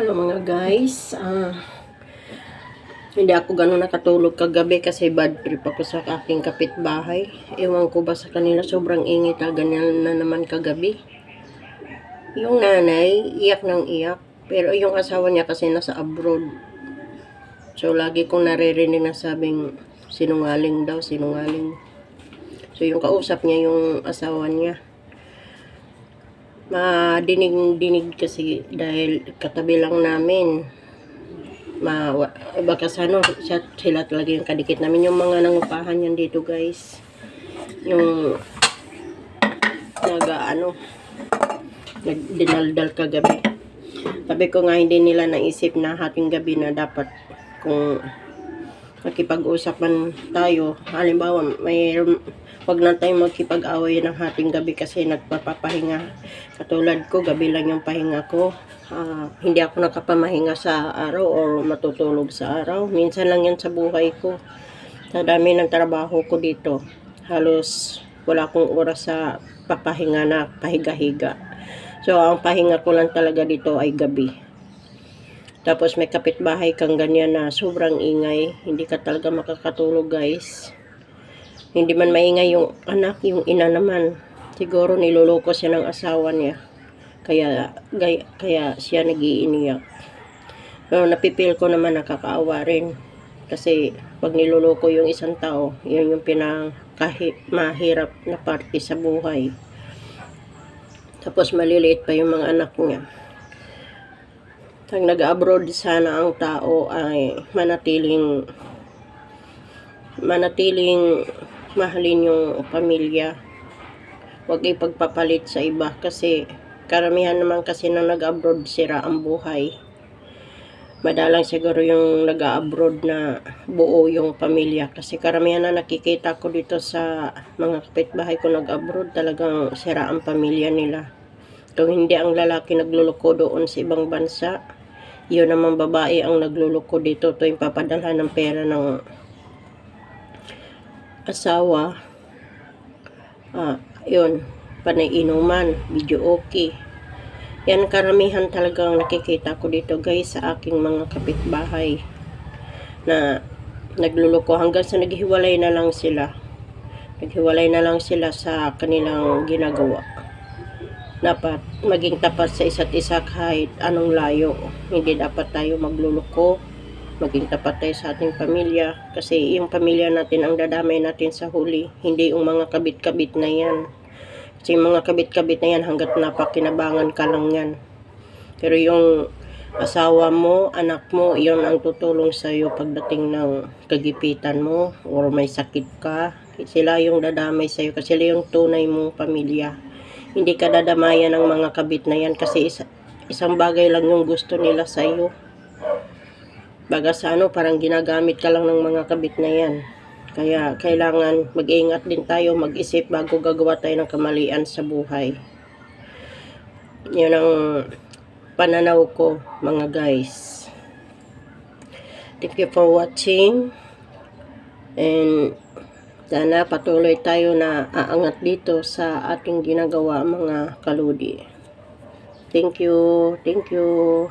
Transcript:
Hello mga guys. Ah, hindi ako ganun nakatulog kagabi kasi bad trip ako sa aking kapitbahay. Ewan ko ba sa kanila sobrang ingit na ganyan na naman kagabi. Yung nanay, iyak ng iyak. Pero yung asawa niya kasi nasa abroad. So lagi kong naririnig na sabing sinungaling daw, sinungaling. So yung kausap niya yung asawa niya madinig-dinig kasi dahil katabi lang namin. Ma, wa- baka ano, siya, sila talaga yung kadikit namin. Yung mga nangupahan yan dito guys. Yung naga ano, nagdinaldal kagabi. Sabi ko nga hindi nila naisip na hating gabi na dapat kung makipag-usapan tayo. Halimbawa, may wag na tayong magkipag-away ng hating gabi kasi nagpapapahinga. Katulad ko, gabi lang yung pahinga ko. Ah, hindi ako nakapamahinga sa araw or matutulog sa araw. Minsan lang yan sa buhay ko. Sa dami ng trabaho ko dito. Halos wala akong oras sa papahinga na pahiga-higa. So, ang pahinga ko lang talaga dito ay gabi. Tapos may kapitbahay kang ganyan na sobrang ingay. Hindi ka talaga makakatulog guys. Hindi man maingay yung anak, yung ina naman. Siguro niloloko siya ng asawa niya. Kaya, gay, kaya siya nagiiniyak. Pero napipil ko naman nakakaawa rin. Kasi pag niloloko yung isang tao, yun yung pinakahi, mahirap na parte sa buhay. Tapos maliliit pa yung mga anak niya. Pag nag-abroad sana ang tao ay manatiling manatiling mahalin yung pamilya. Huwag ipagpapalit sa iba kasi karamihan naman kasi na nag-abroad sira ang buhay. Madalang siguro yung nag-abroad na buo yung pamilya kasi karamihan na nakikita ko dito sa mga kapitbahay ko nag-abroad talagang sira ang pamilya nila. Kung hindi ang lalaki nagluloko doon sa ibang bansa, yun naman babae ang nagluloko dito tuwing papadalhan ng pera ng asawa. Ah, yun, panay inuman, video okay. Yan karamihan talagang nakikita ko dito guys sa aking mga kapitbahay na nagluloko hanggang sa naghiwalay na lang sila. Naghiwalay na lang sila sa kanilang ginagawa dapat maging tapat sa isa't isa kahit anong layo. Hindi dapat tayo magluloko, maging tapat tayo sa ating pamilya. Kasi yung pamilya natin ang dadamay natin sa huli, hindi yung mga kabit-kabit na yan. Kasi yung mga kabit-kabit na yan hanggat napakinabangan ka lang yan. Pero yung asawa mo, anak mo, yon ang tutulong sa iyo pagdating ng kagipitan mo or may sakit ka. Sila yung dadamay sa iyo kasi sila yung tunay mong pamilya hindi ka dadamayan ng mga kabit na yan kasi isa, isang bagay lang yung gusto nila sa iyo. Baga sa ano, parang ginagamit ka lang ng mga kabit na yan. Kaya kailangan mag-ingat din tayo, mag-isip bago gagawa tayo ng kamalian sa buhay. Yun ang pananaw ko, mga guys. Thank you for watching. And sana patuloy tayo na aangat dito sa ating ginagawa mga kaludi. Thank you. Thank you.